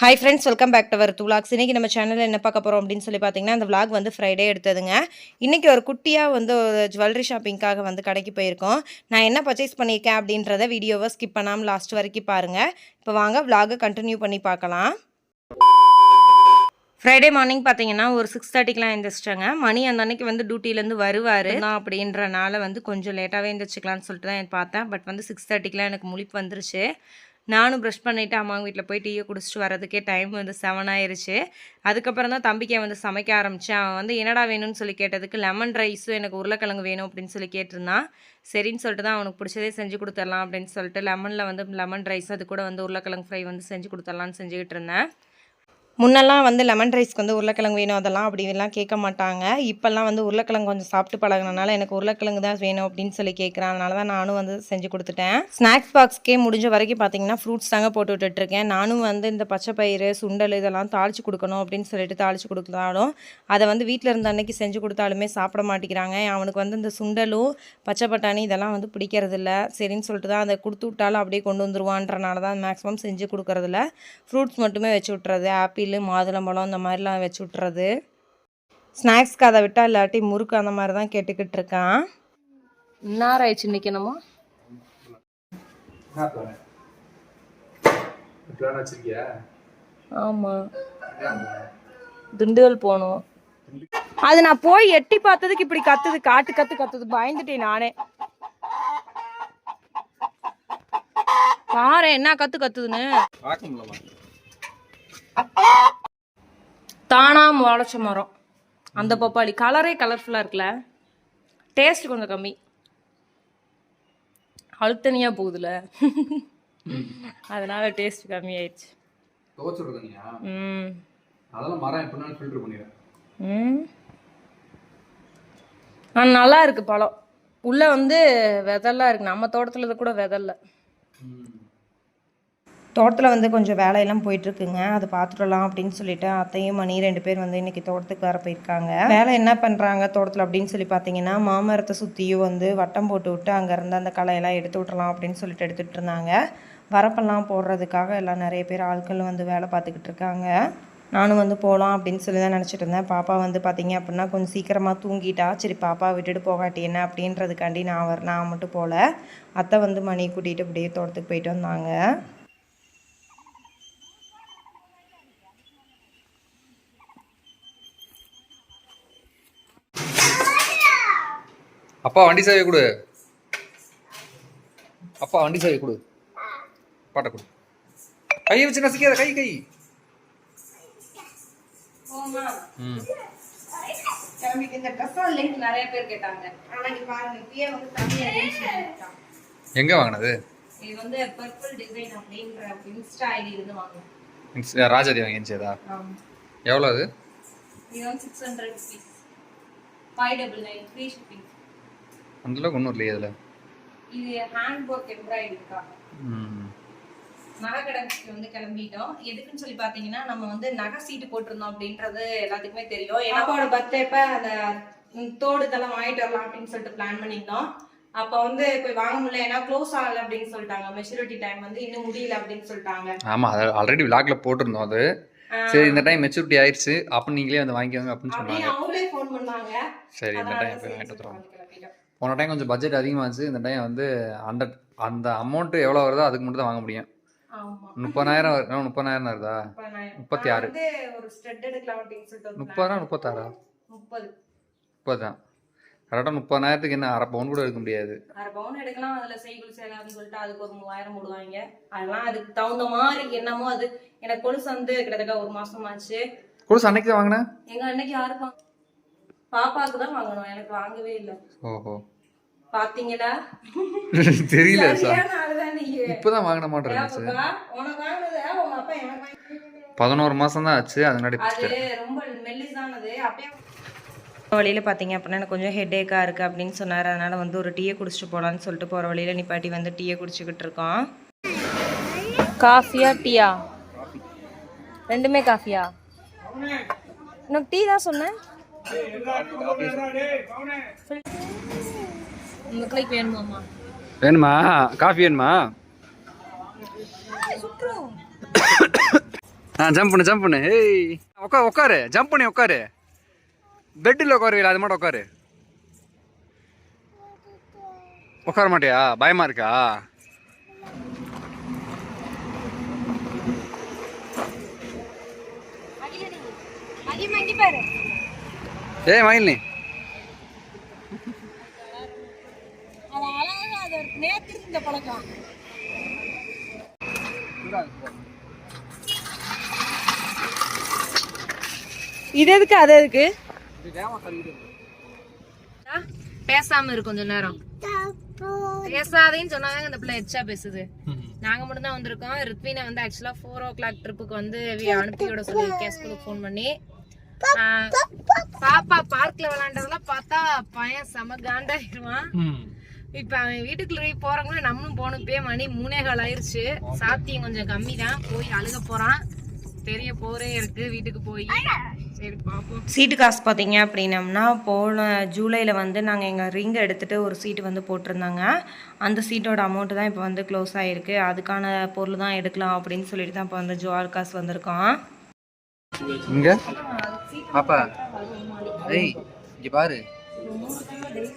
Hi friends welcome back to our two vlogs இன்றைக்கி நம்ம சேனலில் என்ன பார்க்க போகிறோம் அப்படின்னு சொல்லி பார்த்தீங்கன்னா அந்த வ்ளாக் வந்து ஃப்ரைடே எடுத்ததுங்க. இன்றைக்கி ஒரு குட்டியாக வந்து ஒரு ஜுவல்லரி ஷாப்பிங்காக வந்து கடைக்கு போயிருக்கோம். நான் என்ன பர்ச்சேஸ் பண்ணியிருக்கேன் அப்படின்றத வீடியோவை ஸ்கிப் பண்ணாமல் லாஸ்ட் வரைக்கும் பாருங்கள் இப்போ வாங்க விளாகை கண்டினியூ பண்ணி பார்க்கலாம். ஃப்ரைடே மார்னிங் பார்த்தீங்கன்னா ஒரு சிக்ஸ் தேர்ட்டிக்கெலாம் எழுந்திரிச்சிட்டாங்க மணி அந்த அன்னைக்கு வந்து டியூட்டிலேருந்து வருவார். நான் அப்படின்றனால வந்து கொஞ்சம் லேட்டாகவே எழுந்திரிச்சிக்கலான்னு சொல்லிட்டு தான் பார்த்தேன். பட் வந்து சிக்ஸ் தேர்ட்டிக்கெலாம் எனக்கு முழிப்பு வந்துருச்சு. நானும் ப்ரஷ் பண்ணிவிட்டு அம்மா வீட்டில் போய் டீயை குடிச்சிட்டு வரதுக்கே டைம் வந்து செவன் ஆயிடுச்சு அதுக்கப்புறம் தான் தம்பிக்கு வந்து சமைக்க ஆரம்பித்தேன் அவன் வந்து என்னடா வேணும்னு சொல்லி கேட்டதுக்கு லெமன் ரைஸும் எனக்கு உருளைக்கிழங்கு வேணும் அப்படின்னு சொல்லி கேட்டிருந்தான். சரின்னு சொல்லிட்டு தான் அவனுக்கு பிடிச்சதே செஞ்சு கொடுத்துடலாம் அப்படின்னு சொல்லிட்டு லெமனில் வந்து லெமன் ரைஸ் அது கூட வந்து உருளைக்கிழங்கு ஃப்ரை வந்து செஞ்சு கொடுத்துடலான்னு செஞ்சுக்கிட்டு இருந்தேன். முன்னெல்லாம் வந்து லெமன் ரைஸ்க்கு வந்து உருளைக்கிழங்கு வேணும் அதெல்லாம் அப்படிலாம் கேட்க மாட்டாங்க. இப்போல்லாம் வந்து உருளைக்கிழங்கு கொஞ்சம் சாப்பிட்டு பழகுனனால எனக்கு உருளைக்கிழங்கு தான் வேணும் அப்படின்னு சொல்லி கேட்குறேன் அதனால தான் நானும் வந்து செஞ்சு கொடுத்துட்டேன். ஸ்நாக்ஸ் பாக்ஸ்க்கே முடிஞ்ச வரைக்கும் பார்த்தீங்கன்னா ஃப்ரூட்ஸ் தாங்க போட்டு விட்டுட்ருக்கேன் நானும் வந்து இந்த பச்சை பயிறு சுண்டல் இதெல்லாம் தாளிச்சு கொடுக்கணும் அப்படின்னு சொல்லிட்டு தாளிச்சு கொடுத்தாலும் அதை வந்து வீட்டில் இருந்த அன்னைக்கு செஞ்சு கொடுத்தாலுமே சாப்பிட மாட்டேங்கிறாங்க. அவனுக்கு வந்து இந்த சுண்டலும் பச்சை பட்டாணி இதெல்லாம் வந்து பிடிக்கிறதில்ல. சரின்னு சொல்லிட்டு தான் அதை கொடுத்து விட்டாலும் அப்படியே கொண்டு வந்துருவான்றனால தான் மேக்ஸிமம் செஞ்சு கொடுக்கறதில்ல. ஃப்ரூட்ஸ் மட்டுமே வச்சு விட்றது ஆப்பிள் மாதுளம்பழம் இந்த மாதிரிலாம் வச்சு விட்றது ஸ்நாக்ஸ்க்கு அதை விட்டால் இல்லாட்டி முறுக்கு அந்த மாதிரி தான் கேட்டுக்கிட்டு இருக்கான். என்ன ஆயிடுச்சு நிற்கணுமா ஆமாம் திண்டுக்கல் போகணும் அது நான் போய் எட்டி பார்த்ததுக்கு இப்படி கத்துது காட்டு கத்து கத்துது பயந்துட்டேன் நானே. பாரு என்ன கத்து கத்துதுன்னு? தானா முளைச்ச மரம். அந்த பப்பாளி கலரே கலர்ஃபுல்லாக இருக்குல்ல? டேஸ்ட் கொஞ்சம் கம்மி. அழுத்தனியாக போகுதுல அதனால டேஸ்ட் கம்மி ஆயிடுச்சு ம். அதெல்லாம் மரம் எப்படினாலும் ஃபில்டர் பண்ணிடுறேன் ம். ஆ நல்லா இருக்கு பழம். உள்ள வந்து விதெல்லாம் இருக்கு. நம்ம தோட்டத்துல கூட விதல்ல. தோட்டத்தில் வந்து கொஞ்சம் வேலையெல்லாம் போயிட்டுருக்குங்க. அது பார்த்துடலாம் அப்படின்னு சொல்லிட்டு அத்தையும் மணி ரெண்டு பேர் வந்து இன்னைக்கு தோட்டத்துக்கு வர போயிருக்காங்க. வேலை என்ன பண்ணுறாங்க தோட்டத்தில் அப்படின்னு சொல்லி பார்த்தீங்கன்னா மாமரத்தை சுற்றியும் வந்து வட்டம் போட்டு விட்டு அங்கேருந்து அந்த களையெல்லாம் எடுத்து விட்றலாம் அப்படின்னு சொல்லிட்டு எடுத்துகிட்டு இருந்தாங்க. வரப்பெல்லாம் போடுறதுக்காக எல்லாம் நிறைய பேர் ஆட்கள் வந்து வேலை பார்த்துக்கிட்டு இருக்காங்க. நானும் வந்து போகலாம் அப்படின்னு சொல்லி தான் நினச்சிட்டு இருந்தேன். பாப்பா வந்து பார்த்தீங்க அப்படின்னா கொஞ்சம் சீக்கிரமாக தூங்கிட்டா சரி பாப்பா விட்டுட்டு போகாட்டி என்ன அப்படின்றதுக்காண்டி நான் வர நான் மட்டும் போகல அத்தை வந்து மணி கூட்டிகிட்டு அப்படியே தோட்டத்துக்கு போயிட்டு வந்தாங்க. அப்பா வண்டி சேவை கொடு. அப்பா வண்டி சேவை கொடு. பாட்டை கொடு. கையை வச்சு நசிக்காத கை கை. ம். எங்கே வாங்கினது? இது வந்து பர்பிள் டிசைன் அப்படின்ற இன்ஸ்டா ஐடி இருந்து வாங்க இன்ஸ்- ராஜாதி வாங்கிச்சதா ஆமாம் எவ்வளோ அது? இது வந்து six hundred rupees five double nine free shipping அந்தளவுக்கு ஒன்றும் இல்லையே அதில் இது ஹேண்ட் ஒர்க் எம்ப்ராய்டரிக்காக ம். நகை கடைக்கு வந்து கிளம்பிட்டோம். எதுக்குன்னு சொல்லி பார்த்தீங்கன்னா நம்ம வந்து நகை சீட்டு போட்டிருந்தோம் அப்படின்றது எல்லாத்துக்குமே தெரியும். என்னாப்போட பர்த்டேப்ப அந்த ம், தோடு இதெல்லாம் வாங்கிட்டு வரலாம் அப்படின்னு சொல்லிட்டு பிளான் பண்ணியிருந்தோம். அப்போ வந்து போய் வாங்க முடியல. ஏன்னா க்ளோஸ் ஆகல அப்படின்னு சொல்லிட்டாங்க. மெச்சூரிட்டி டைம் வந்து இன்னும் முடியல அப்படின்னு சொல்லிட்டாங்க. அது ஆல்ரெடி விளாக்ல போட்டிருந்தோம் அது. சரி இந்த டைம் மெச்சூரிட்டி ஆயிடுச்சு. அப்போ நீங்களே வந்து வாங்கிக்கோங்க அப்படின்னு சொன்னாங்க. அவங்களே ஃபோன் பண்ணாங்க. சரி இந்த டைம் வாங்கிட்டு சொல்லிட்டு வந்துடுறோம் வந்து கிளம்பிட்டோம். போன டைம் கொஞ்சம் பட்ஜெட் அதிகமாச்சு இந்த டைம் வந்து அந்த அந்த அமௌண்ட் எவ்வளோ வருதோ அதுக்கு மட்டும் தான் வாங்க முடியும். முப்பதாயிரம் வரு- ஆ, முப்பதாயிரம் வருதா? முப்பத்தி ஆறு. முப்பதா முப்பத்தாறா. முப்பது. முப்பது தான் கரெக்டாக முப்பதாயிரத்துக்கு என்ன அரை பவுன் கூட எடுக்க முடியாது. அரை பவுன் எடுக்கலாம். அதுல செய்குள் சேலான்னு சொல்லிட்டு அதுக்கு ஒரு மூவாயிரம் போடுவாங்க. அதெல்லாம் அதுக்கு தகுந்த மாதிரி என்னமோ அது. எனக்கு கொலுசு வந்து கிட்டத்தட்ட ஒரு மாசம் ஆச்சு அன்னைக்கு வாங்கினேன் எங்க அன்னைக்கு யாருக்கும் பாப்பாக்கு தான் வாங்கணும். எனக்கு வாங்கவே இல்லை. ஓஹோ. பாத்தீங்களா? தெரியல இப்போதான் வாங்கின மாட்டேன் இருந்துச்சு பாப்பா, உனக்கு வாங்கினது? உங்க அப்பா எனக்கு வாங்கி பதினோரு மாசம் தான் ஆச்சு அது முன்னாடி அது ரொம்ப மெல்லிசானது. அப்படியே வழியில் பார்த்தீங்க அப்படின்னா எனக்கு கொஞ்சம் ஹெட்டேக்காக இருக்குது அப்படின்னு சொன்னார். அதனால் வந்து ஒரு டீயை குடிச்சிட்டு போகலான்னு சொல்லிட்டு போகிற வழியில் நிப்பாட்டி வந்து டீயை குடிச்சிக்கிட்டு இருக்கோம் காஃபியா டீயா? ரெண்டுமே காஃபியா? உனக்கு டீ தான் சொன்னேன். உங்களுக்கு வேணுமாம்மா? வேணுமா? காஃபி வேணுமா? ஆ ஜம்ப் பண்ணு ஜம்ப் பண்ணு. ஏய் உட்காரு உட்காரு ஜம்ப் பண்ணி உட்காரு பெட்டில் உட்காருவீல அது மட்டும் உட்காரு உட்கார மாட்டியா? பயமா இருக்கா? ஏய் மயில்னி இது எதுக்கு? அது எதுக்கு? பேசாம இரு கொஞ்ச நேரம். பேசாதேன்னு சொன்னாதாங்க இந்த பிள்ளை எச்சா பேசுது. நாங்க மட்டும் தான் வந்திருக்கோம். ரித்வினை வந்து ஆக்சுவலா ஃபோர் ஓ கிளாக் ட்ரிப்புக்கு வந்து வி- அனுப்பி விட சொல்லி ஸ்கூலுக்கு ஃபோன் பண்ணி. பாப்பா பார்க்ல விளையாண்டதெல்லாம் பார்த்தா பையன் செம காண்டாயிருவான். இப்ப அவன் வீட்டுக்குள்ள போறவங்களும் நம்மளும் போனப்பே மணி மூணே கால் ஆயிருச்சு. சாத்தியம் கொஞ்சம் கம்மி தான் போய் அழுக போறான். பெரிய போரே இருக்கு வீட்டுக்கு போய். சீட்டு காசு பார்த்தீங்க அப்படின்னம்னா போன ஜூலையில் வந்து நாங்கள் எங்கள் ரிங் எடுத்துகிட்டு ஒரு சீட்டு வந்து போட்டிருந்தாங்க. அந்த சீட்டோட அமௌண்ட்டு தான் இப்போ வந்து க்ளோஸ் ஆகிருக்கு அதுக்கான பொருள் தான் எடுக்கலாம் அப்படின்னு சொல்லிட்டு தான் இப்போ வந்து ஜுவால் காசு வந்திருக்கோம் இங்க? பாப்பா. ஏய் இங்க பாரு.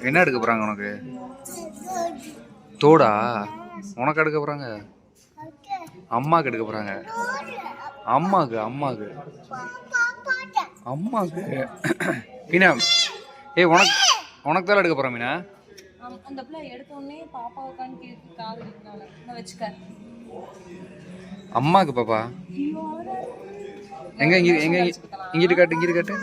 என்ன எடுக்க போறாங்க உனக்கு? தோடா. உனக்கு எடுக்க போறாங்க? அம்மாக்கு எடுக்க போறாங்க. அம்மாக்கு அம்மாக்கு. அம்மாக்கு. மீனா ஏய் உனக்கு உனக்கு தான் எடுக்க போறேன் மீனா? அந்த பிள்ளை காது வச்சுக்க. அம்மாக்கு பாப்பா. எங்க இங்க எங்க இங்க- இங்கிட்டு காட்டு இங்கிட்டு காட்டு.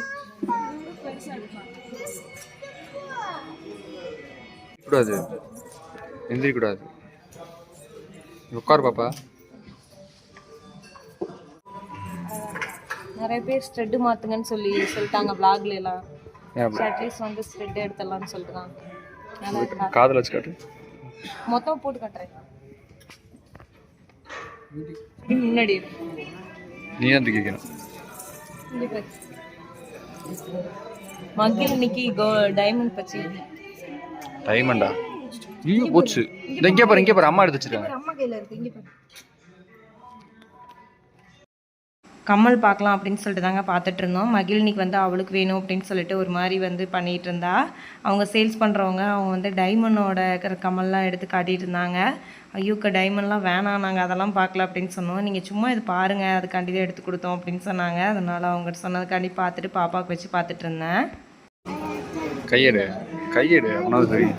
கூடாது எந்திரிக்க கூடாது உட்காரு பாப்பா. நிறைய பேர் ஸ்ட்ரெட்டு மாத்துங்கன்னு சொல்லி சொல்லிட்டாங்க vlogல எல்லாம்? அட்லீஸ்ட் வந்து ஸ்ட்ரெட் எடுத்துடலாம்னு சொல்லிட்டு தான் நல்லா இருக்கா? காதுல வச்சு காட்டு. மொத்தம் போட்டு காட்டுறேன். முன்னாடி. நீ தான் தூக்கிக்கணும் இங்க பாரு. மகிழ் இன்னைக்கு கோ டைமண்ட் பச்சி டைமண்டா ஐயோ போச்சு. இங்கே பாரு இங்கே பாரு. அம்மா எடுத்து வச்சிருக்காங்க. அம்மா கையில இருக்கு இங்க பாரு. கம்மல் பார்க்கலாம் அப்படின்னு சொல்லிட்டு தாங்க பார்த்துட்டு இருந்தோம். மகிழ்னிக்கு வந்து அவளுக்கு வேணும் அப்படின்னு சொல்லிட்டு ஒரு மாதிரி வந்து பண்ணிட்டு இருந்தா. அவங்க சேல்ஸ் பண்ணுறவங்க அவங்க வந்து டைமண்டோட இருக்கிற கம்மல்லாம் எடுத்து காட்டிட்டு இருந்தாங்க. ஐயோக்க டைமண்ட்லாம் வேணாம் நாங்கள் அதெல்லாம் பார்க்கல அப்படின்னு சொன்னோம். நீங்கள் சும்மா இது பாருங்கள் அதுக்காண்டி தான் எடுத்து கொடுத்தோம் அப்படின்னு சொன்னாங்க. அதனால அவங்க சொன்னதுக்காண்டி பார்த்துட்டு பாப்பாவுக்கு வச்சு பார்த்துட்டு இருந்தேன். கையெடு கையெடு சரி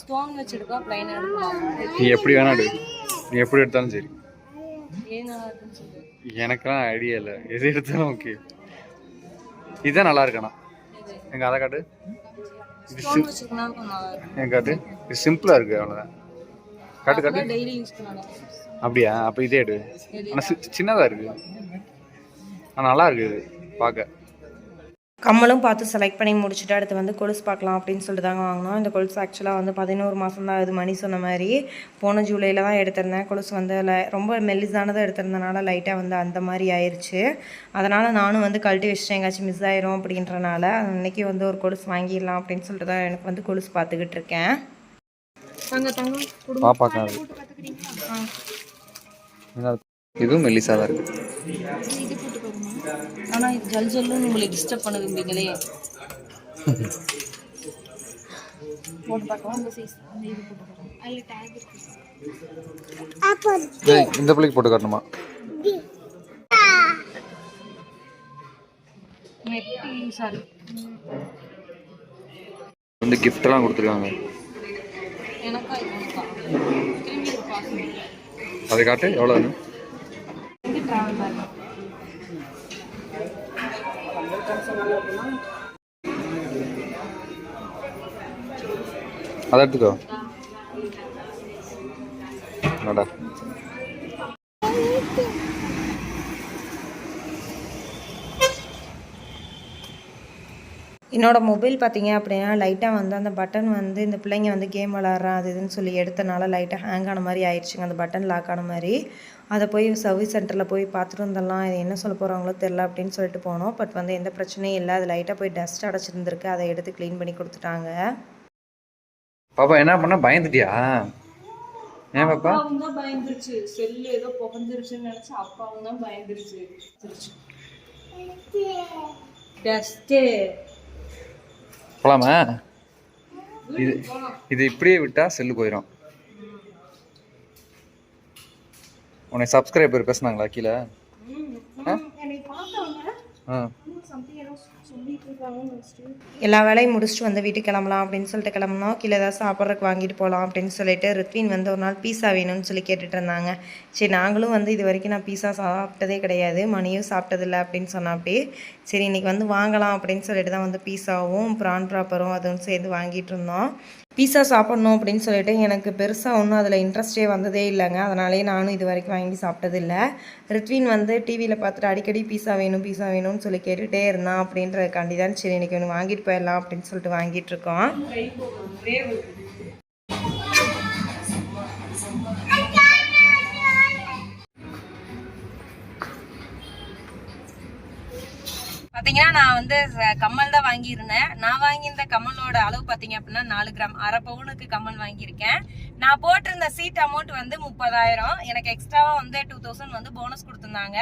ஸ்டோன் வச்சு எடுக்கா பிளைன் எடுக்கலாம். நீ எப்படி வேணா எடு. நீ எப்படி எடுத்தாலும் சரி ஏன் நல்லா இருக்குன்னு சொல்லு எனக்கெல்லாம் ஐடியா இல்லை. எது எடுத்தாலும் ஓகே இதுதான் நல்லா இருக்கணும் எங்க அதை காட்டு. எங்க காட்டு. இது சிம்பிளா இருக்கு அவ்வளோதான் காட்டு அப்படியா? அப்போ இதே எடு. ஆனால் சின்னதாக இருக்கு. ஆனால் நல்லா இருக்கு இது. பார்க்க. கம்மலும் பார்த்து செலக்ட் பண்ணி முடிச்சுட்டு அடுத்து வந்து கொலுசு பார்க்கலாம் அப்படின்னு சொல்லிட்டு தாங்க வாங்கினோம். இந்த கொலுசு ஆக்சுவலாக வந்து பதினோரு மாதம் தான் இது மணி சொன்ன மாதிரி. போன ஜூலையில் தான் எடுத்திருந்தேன். கொலுசு வந்து ரொம்ப மெல்லிசானதாக எடுத்திருந்தனால லைட்டாக வந்து அந்த மாதிரி ஆயிடுச்சு அதனால் நானும் வந்து கழட்டி வச்சுட்டேன். எங்காச்சும் மிஸ் ஆயிரும் அப்படின்றனால. அன்னைக்கு வந்து ஒரு கொலுசு வாங்கிடலாம் அப்படின்னு சொல்லிட்டு தான் எனக்கு வந்து கொலுசு பார்த்துக்கிட்டு இருக்கேன். இதுவும் மெல்லிசா தான் இருக்கு ஆனால் இது ஜல் ஜல்லுன்னு உங்களை டிஸ்டர்ப் பண்ணுவீங்களே போட்டு பார்க்கலாம் இந்த சைஸ் அந்த இது போட்டு பார்க்கலாம் அதில் டேக் இருக்கு இந்த பிள்ளைக்கு போட்டு காட்டணுமா? சாரி வந்து gift எல்லாம் கொடுத்துருக்காங்க. அதை காட்டு எவ்வளோ அதை எடுத்துக்கோ. நடா என்னோட மொபைல் பார்த்தீங்க அப்படின்னா லைட்டாக வந்து அந்த பட்டன் வந்து இந்த பிள்ளைங்க வந்து கேம் விளாட்றான் அது இதுன்னு சொல்லி எடுத்தனால லைட்டாக ஹேங் ஆன மாதிரி ஆயிடுச்சுங்க. அந்த பட்டன் லாக் ஆன மாதிரி. அதை போய் சர்வீஸ் சென்டரில் போய் பார்த்துட்டு வந்துடலாம் இது என்ன சொல்ல போகிறாங்களோ தெரில அப்படின்னு சொல்லிட்டு போனோம். பட் வந்து எந்த பிரச்சனையும் இல்லை. அது லைட்டாக போய் டஸ்ட் அடைச்சிருந்துருக்கு. அதை எடுத்து க்ளீன் பண்ணி கொடுத்துட்டாங்க. பாப்பா என்ன பண்ண? பயந்துட்டியா? ஏன் பாப்பா? தான் பயந்துருச்சு. செல்லு ஏதோ புகஞ்சிருச்சுன்னு நினைச்சு அப்பாவும் தான் பயந்துருச்சு. டஸ்ட்டு போலாமா? இது இது இப்படியே விட்டா செல்லு போயிடும் உன்னை சப்ஸ்கிரைபர் பேசுனாங்களா கீழே? ஆ. எல்லா வேலையும் முடிச்சுட்டு வந்து வீட்டுக்கு கிளம்பலாம் அப்படின்னு சொல்லிட்டு கிளம்புனோம். கீழே ஏதாவது சாப்பிட்றதுக்கு வாங்கிட்டு போகலாம் அப்படின்னு சொல்லிட்டு ரித்வின் வந்து ஒரு நாள் பீஸா வேணும்னு சொல்லி கேட்டுட்டு இருந்தாங்க. சரி நாங்களும் வந்து இது வரைக்கும் நான் பீஸா சாப்பிட்டதே கிடையாது. மணியும் சாப்பிட்டதில்ல அப்படின்னு சொன்னா அப்படியே சரி இன்னைக்கு வந்து வாங்கலாம் அப்படின்னு சொல்லிட்டு தான் வந்து பீஸாவும் ப்ரான் ப்ராப்பரும் அதுவும் சேர்ந்து வாங்கிட்டு இருந்தோம். பீஸா சாப்பிட்ணும் அப்படின்னு சொல்லிட்டு எனக்கு பெருசாக ஒன்றும் அதில் இன்ட்ரெஸ்டே வந்ததே இல்லைங்க. அதனாலேயே நானும் இது வரைக்கும் வாங்கி சாப்பிட்டதில்ல. ரித்வின் வந்து டிவியில் பார்த்துட்டு அடிக்கடி பீஸா வேணும் பீஸா வேணும்னு சொல்லி கேட்டுகிட்டே இருந்தான் அப்படின்றதுக்காண்டி தான் சரி இன்றைக்கி ஒன்று வாங்கிட்டு போயிடலாம் அப்படின்னு சொல்லிட்டு வாங்கிட்டு இருக்கோம். பார்த்தீங்கன்னா நான் வந்து கம்மல் தான் வாங்கியிருந்தேன். நான் வாங்கியிருந்த கம்மலோட அளவு பார்த்தீங்க அப்படின்னா நாலு கிராம். அரை பவுனுக்கு கம்மல் வாங்கியிருக்கேன். நான் போட்டிருந்த சீட் அமௌண்ட் வந்து முப்பதாயிரம். எனக்கு எக்ஸ்ட்ராவாக வந்து டூ தௌசண்ட் வந்து போனஸ் கொடுத்துருந்தாங்க.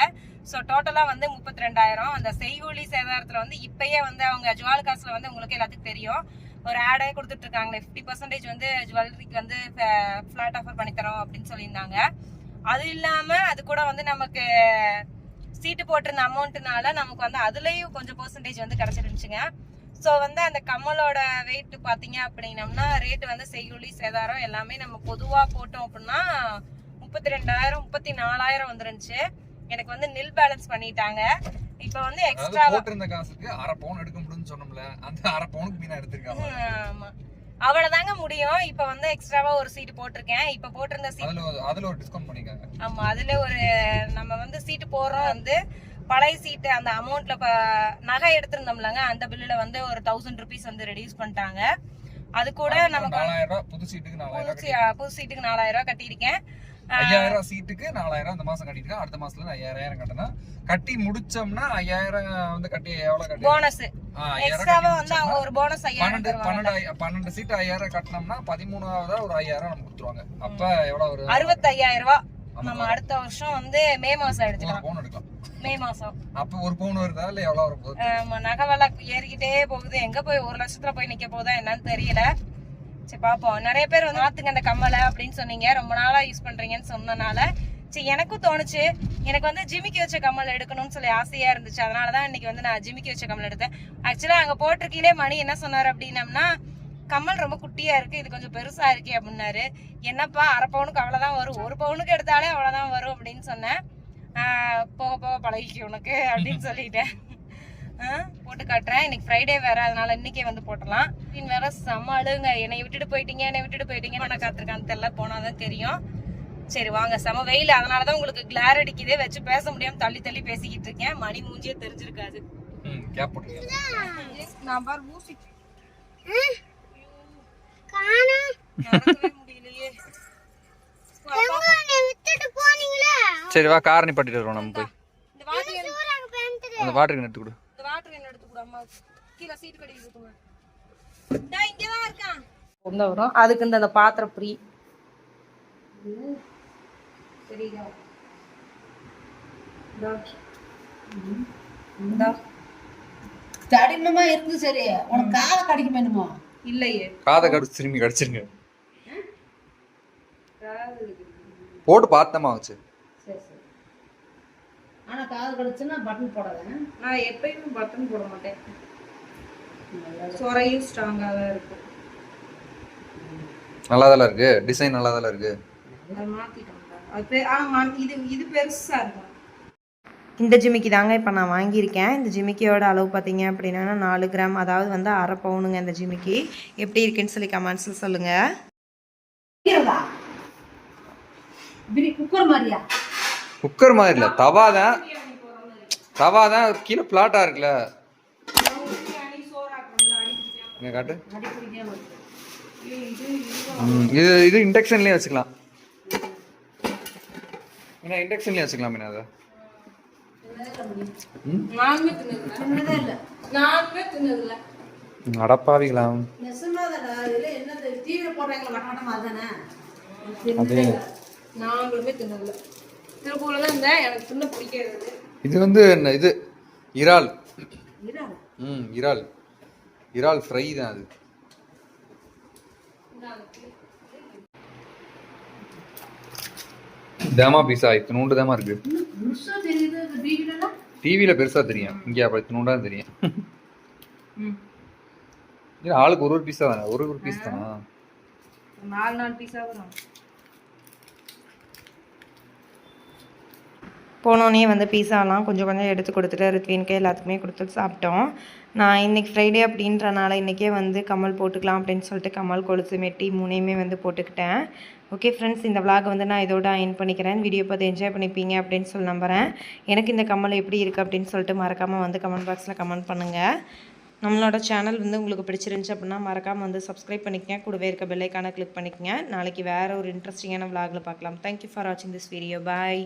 ஸோ டோட்டலாக வந்து முப்பத்தி ரெண்டாயிரம் அந்த செய்கூலி சேதாரத்தில் வந்து இப்பயே வந்து அவங்க ஜுவால் காசில் வந்து உங்களுக்கு எல்லாத்துக்கும் தெரியும். ஒரு ஆடே கொடுத்துட்டு இருக்காங்களே ஃபிஃப்டி பர்சன்டேஜ் வந்து ஜுவல்லரிக்கு வந்து ஃப்ளாட் ஆஃபர் பண்ணி தரோம் அப்படின்னு சொல்லியிருந்தாங்க. அது இல்லாமல் அது கூட வந்து நமக்கு சீட்டு போட்டிருந்த அமௌண்ட்னால நமக்கு வந்து அதுலயும் கொஞ்சம் பெர்சன்டேஜ் வந்து கிடைச்சிருந்துச்சுங்க. ஸோ வந்து அந்த கம்மலோட வெயிட் பார்த்தீங்க அப்படின்னம்னா ரேட் வந்து செய்யுளி சேதாரம் எல்லாமே நம்ம பொதுவாக போட்டோம் அப்படின்னா முப்பத்தி ரெண்டாயிரம் முப்பத்தி நாலாயிரம் வந்துருந்துச்சு. எனக்கு வந்து நில் பேலன்ஸ் பண்ணிட்டாங்க. இப்போ வந்து எக்ஸ்ட்ரா போட்டிருந்த காசுக்கு அரை பவுன் எடுக்க முடியும்னு சொன்னோம்ல அந்த அரை பவுனுக்கு மீனா எடுத்திருக்காங்க. ஆமா. அவ்வளவுதாங்க முடியும். இப்ப வந்து எக்ஸ்ட்ராவா ஒரு சீட் போட்டிருக்கேன். இப்ப போட்டிருந்த சீட் அதுல ஒரு- டிஸ்கவுண்ட் பண்ணிக்காங்க. ஆமா அதுல ஒரு நம்ம போடுறோம் வந்து பழைய சீட்டு அந்த அமௌண்ட்ல இப்ப நகை எடுத்திருந்தோம்லங்க அந்த பில்லுல வந்து ஒரு தௌசண்ட் ருபீஸ் வந்து ரெடியூஸ் பண்ணிட்டாங்க. அது கூட நமக்கு புது சீட்டுக்கு புது சீட்டுக்கு நாலாயிரம் ரூபாய் கட்டியிருக்கேன். ஐயாயிரம் சீட்டுக்கு நாலாயிரம் இந்த மாசம் கட்டிட்டு அடுத்த மாசத்துல ஐயாயிரம் கட்டணும். கட்டி முடிச்சோம்னா ஐயாயிரம் வந்து கட்டி எவ்வளவு கட்டி? போனஸ் ஐயாயிரம் எக்ஸ்ட்ராவா வந்து அவங்க ஒரு போனஸ் ஐயாயிரம் பன்னெண்டு பன்னெண்டு சீட்டு ஐயாயிரம் கட்டினோம்னா பதிமூணாவதா ஒரு ஐயாயிரம் நம்ம கொடுத்துருவாங்க. அப்ப எவ்வளவு ஒரு அறுபத்தையாயிரம் ரூபாய். நம்ம அடுத்த வருஷம் வந்து மே மாசம் எடுத்துக்கலாம். எடுக்கலாம். மே மாசம். அப்ப ஒரு பவுன் வருதா இல்ல எவ்வளவு வரும் போகுது? நகை விலை ஏறிக்கிட்டே போகுது. எங்க போய் ஒரு லட்சத்துல போய் நிக்க போதா என்னன்னு தெரியல. சரி பாப்போம். நிறைய பேர் வந்து மாத்துங்க அந்த கம்மலை அப்படின்னு சொன்னீங்க. ரொம்ப நாளா யூஸ் பண்றீங்கன்னு சொன்னனால. சரி எனக்கும் தோணுச்சு. எனக்கு வந்து ஜிமிக்கி வச்ச கம்மல் எடுக்கணும்னு சொல்லி ஆசையா இருந்துச்சு. அதனாலதான் இன்னைக்கு வந்து நான் ஜிமிக்கி வச்ச கம்மல் எடுத்தேன். ஆக்சுவலா அங்க போட்டிருக்கீங்களே மணி என்ன சொன்னாரு அப்படின்னம்னா கம்மல் ரொம்ப குட்டியா இருக்கு இது கொஞ்சம் பெருசா இருக்கே அப்படின்னாரு. என்னப்பா அரை பவுனுக்கு அவ்வளவுதான் வரும். ஒரு பவுனுக்கு எடுத்தாலே அவ்வளவுதான் வரும் அப்படின்னு சொன்னேன். போக போக பழகிக்கு உனக்கு அப்படின்னு சொல்லிட்டேன். போட்டு காட்டுறேன். இன்னைக்கு ஃப்ரைடே வேற அதனால இன்னைக்கே வந்து போட்டலாம் பின் வேற செம்ம அழுங்க என்னை விட்டுட்டு போயிட்டீங்க என்னை விட்டுட்டு போயிட்டீங்க நான் காத்திருக்கான்னு தெரியல. போனாதான் தெரியும். சரி வாங்க. செம வெயில். அதனாலதான் உங்களுக்கு கிளார் அடிக்குதே. வச்சு பேச முடியாம தள்ளி தள்ளி பேசிக்கிட்டு இருக்கேன். மணி மூஞ்சியே தெரிஞ்சிருக்காது. நான் பாரு ஊசி. சரி வா கார் நிப்பாட்டிட்டு வருவோம் நம்ம போய். இந்த வாட்டர் அந்த வாட்டருக்கு நட்டு கொடு. இந்த வாட்டர் என்ன எடுத்து கொடு அம்மா. கீழே சீட்டு கட்டி இருக்குங்க டா இங்க தான் இருக்கான் கொண்டு வரும். அதுக்கு இந்த அந்த பாத்திரம் ஃப்ரீ. சரிதா இந்தா தடிமமா இருந்து சரி. உனக்கு காலை கடிக்க வேணுமா இல்லையே. காதை கடிச்சு திரும்பி கடிச்சிருங்க. போட்டு பார்த்தமா வச்சு. சரி சரி. ஆனா காது கடிச்சுன்னா பட்டன் போடாத. நான் எப்பயுமே பட்டன் போட மாட்டேன். சொரையும் ஸ்ட்ராங்காக தான் இருக்கும். நல்லா இருக்கு? டிசைன் நல்லா இருக்கு? அது மாத்திட்டோம் அது மாத்தி இது இது பெருசா இருக்கும். இந்த ஜிமிக்கி தாங்க இப்போ நான் வாங்கியிருக்கேன். இந்த ஜிமிக்கியோட அளவு பார்த்தீங்க அப்படின்னா நாலு கிராம் அதாவது வந்து அரை பவுனுங்க இந்த ஜிமிக்கி. எப்படி இருக்குன்னு சொல்லி கமெண்ட்ஸில் சொல்லுங்கள் குக்கர் மாதிரி இல்ல தவா தான். தவா தான் கீழே பிளாட்டா இருக்குல்ல. காட்டு. இது இது இண்டக்ஷன்லயே வச்சுக்கலாம். என்ன இண்டக்ஷன்லயே வச்சுக்கலாம் மீனா அதை? பிடிக்காது இது வந்து என்ன? இது இறால். இறால்? ம் இறால். இறால் ஃப்ரை தான் அது. தேமா பீஸா? இத்தினூண்டு தேமா இருக்கு? டிவியில பெருசா தெரியும். இங்கே அப்ப இத்தினூண்டா தான் தெரியும். ம். இது ஆளுக்கு ஒரு ஒரு பீஸா தானே? ஒரு ஒரு பீஸ் தானா? நாலு நாலு பீஸாக வரும். போனோடனே வந்து பீஸாலாம் கொஞ்சம் கொஞ்சம் எடுத்து கொடுத்துட்டு ரித்வினுக்கு எல்லாத்துக்குமே கொடுத்துட்டு சாப்பிட்டோம். நான் இன்னைக்கு ஃப்ரைடே அப்படின்றனால இன்றைக்கே வந்து கமல் போட்டுக்கலாம் அப்படின்னு சொல்லிட்டு கமல் கொலுசு மெட்டி மூணையுமே வந்து போட்டுக்கிட்டேன். ஓகே ஃப்ரெண்ட்ஸ் இந்த விளாக் வந்து நான் இதோட அயன் பண்ணிக்கிறேன். வீடியோ பார்த்து என்ஜாய் பண்ணிப்பீங்க அப்படின்னு சொல்லி நம்புகிறேன் எனக்கு இந்த கமல் எப்படி இருக்குது அப்படின்னு சொல்லிட்டு மறக்காமல் வந்து கமெண்ட் பாக்ஸில் கமெண்ட் பண்ணுங்கள் நம்மளோட சேனல் வந்து உங்களுக்கு பிடிச்சிருந்துச்சு அப்படின்னா மறக்காமல் வந்து சப்ஸ்கிரைப் பண்ணிக்கங்க. கூடவே இருக்க பெல்லைக்கான கிளிக் பண்ணிக்கங்க. நாளைக்கு வேறு ஒரு இன்ட்ரெஸ்டிங்கான விளாகில் பார்க்கலாம். தேங்க்யூ ஃபார் வாட்சிங் திஸ் வீடியோ பாய்